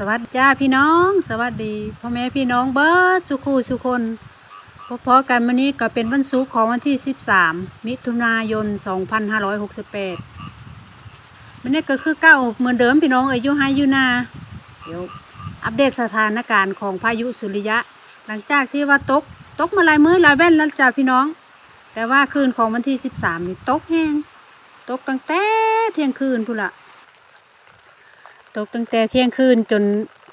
สวัสดีจ้าพี่น้อง สวัสดีพ่อแม่พี่น้องเบิร์ดสุขูสุคนพบพอกันวันนี้ก็เป็นวันศุกร์ของวันที่ 13 มิถุนายน 2568มันนี้ก็คือเก้าเหมือนเดิมพี่น้องเอ้ยอยุไฮยูนาเดี๋ยวอัปเดตสถานการณ์ของพายุสุริยะ หลังจากที่ว่าตกตกมาลายมื้อลายแว่นแล้วจ้าพี่น้อง แต่ว่าคืนของวันที่ 13นี่ตกแห้งตกตั้งแต่เที่ยงคืนพุ่นละ ตกตั้งแต่เที่ยงคืนจน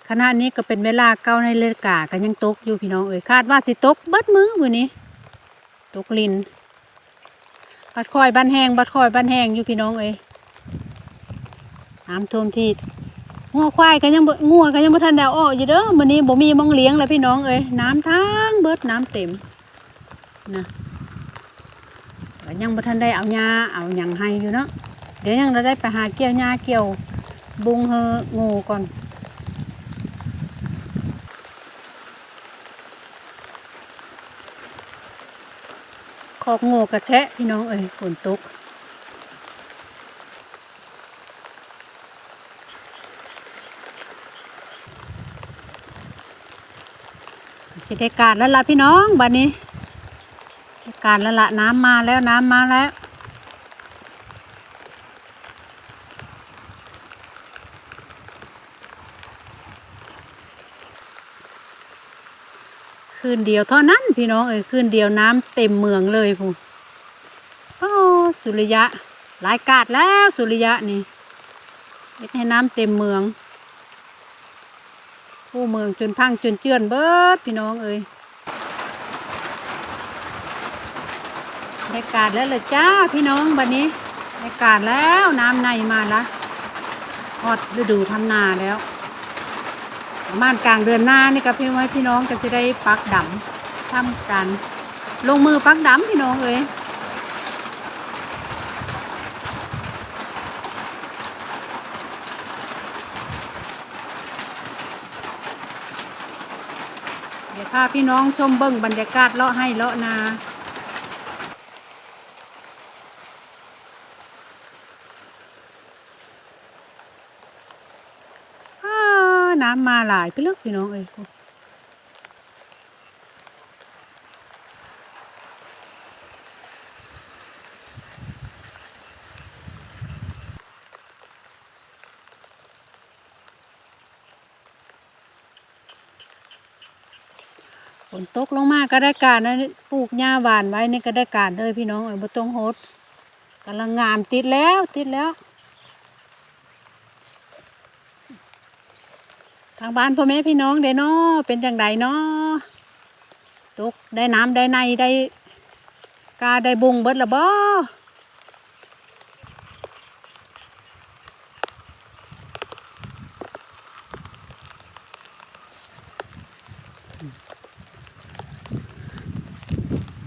ขณะนี้ก็เป็นเวลาเก้าในเลือกากันยังตกอยู่พี่น้องเอ๋ยคาดว่าสิตกเบิดมือมือนี้ ตกลินบัดคอยบ้านแห้งบัดคอยบ้านแห้งอยู่พี่น้องเอ๋ยน้ำท่วมที่งัวควายกันยังงัวกันยังบ่ทันดาวอ้ออยู่เด้อมื้อนี้บ่มีมองเลี้ยงแล้วพี่น้องเอ๋ยน้ำทังเบิดน้ำเต็มนะก็ยังบ่ทันได้เอาหญ้าเอาหยังให้อยู่เนาะเดี๋ยวยังเราได้ไปหาเกี่ยวหญ้าเกี่ยว บุงเฮองูก่อน ขอกงูกระแชะพี่น้องเอ้ยฝนตกสิได้การแล้วล่ะพี่น้องบัดนี้ได้การแล้วล่ะน้ำมาแล้วน้ำมาแล้ว คืนเดียวเท่านั้นพี่น้องเอ้ยคืนเดียวน้ำเต็มเมืองเลยพูโอ้สุริยะ หลายกาดแล้วสุริยะนี่เฮ็ดให้น้ำเต็มเมือง ผู้เมืองจนพังจนเจือนเบิดพี่น้องเอ้ยได้การแล้วเลยจ้าพี่น้องบัดนี้ได้การแล้วน้ำในมาละฮอดฤดูทำนาแล้ว ประมาณกลางเดือนหน้านี่กับพี่ไว้พี่น้องก็จะได้ปักดำทำกันลงมือปักดำพี่น้องเอ้ยเดี๋ยวพาพี่น้องชมเบิ้งบรรยากาศเลาะให้เลาะนา น้ำมาหลายไปเลือกพี่น้องเอ้ยฝนตกลงมาก็ได้การนะปลูกหญ้าหวานไว้นี่ก็ได้การเลยพี่น้องเอ้ยบ่ต้องโหดกำลังงามติดแล้วติดแล้ว ทางบ้านพ่อแม่พี่น้องเด้นาะเป็นจังใดเนาะตกได้น้ำได้ในได้กาได้บุงเบิดละบ่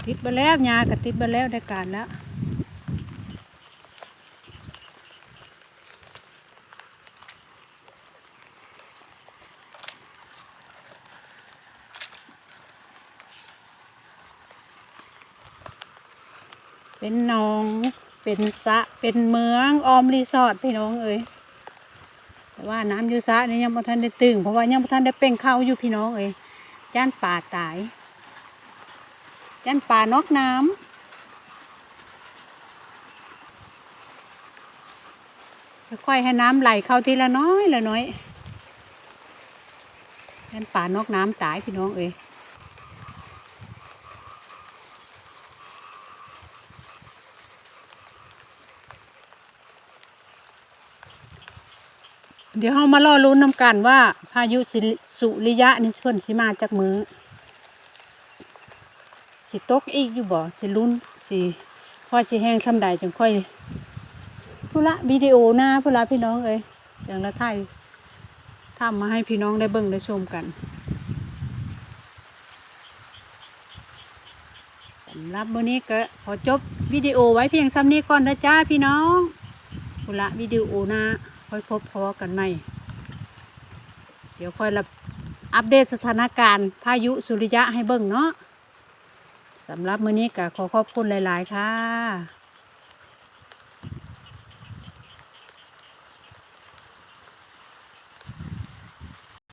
ติดไปแล้วยาก็ติดไปแล้วได้การแล้ว เป็นหนอง เป็นสะ เป็นเมืองออมรีสอร์ทพี่น้องเอ้ยแต่ว่าน้ำอยู่สะนี่ยังบ่ทันได้ตึงเพราะว่ายังบ่ทันได้เป่งเข้าอยู่พี่น้องเอ้ยจ้านป่าตายจ้านป่านอกน้ำค่อยให้น้ำไหลเข้าทีละน้อยละน้อยจ้านป่านอกน้ำตายพี่น้องเอ้ย เดี๋ยวเรามารอลุ้นนำกันว่า พายุส,สุริยะนี่เพิ่นสิมาจากมือสิตกอีกอยู่บ่สิลุ้นสิพอสิแห้งซ้ำใดจังค่อยพุละวิดีโอหน้าพุละพี่น้องเอ้ยจังละไทยทำมาให้พี่น้องได้เบิ่งได้ชมกันสำหรับมื้อนี้ก็ขอจบวิดีโอไว้เพียงซ้ำนี้ก่อนนะจ้าพี่น้องพุละวิดีโอหน้า ค่อยพบพอกันใหม่ เดี๋ยวค่อยรับอัปเดตสถานการณ์พายุสุริยะให้เบิ่งเนาะสำหรับมื้อนี้ก็ขอขอบคุณหลาย ๆ ค่ะ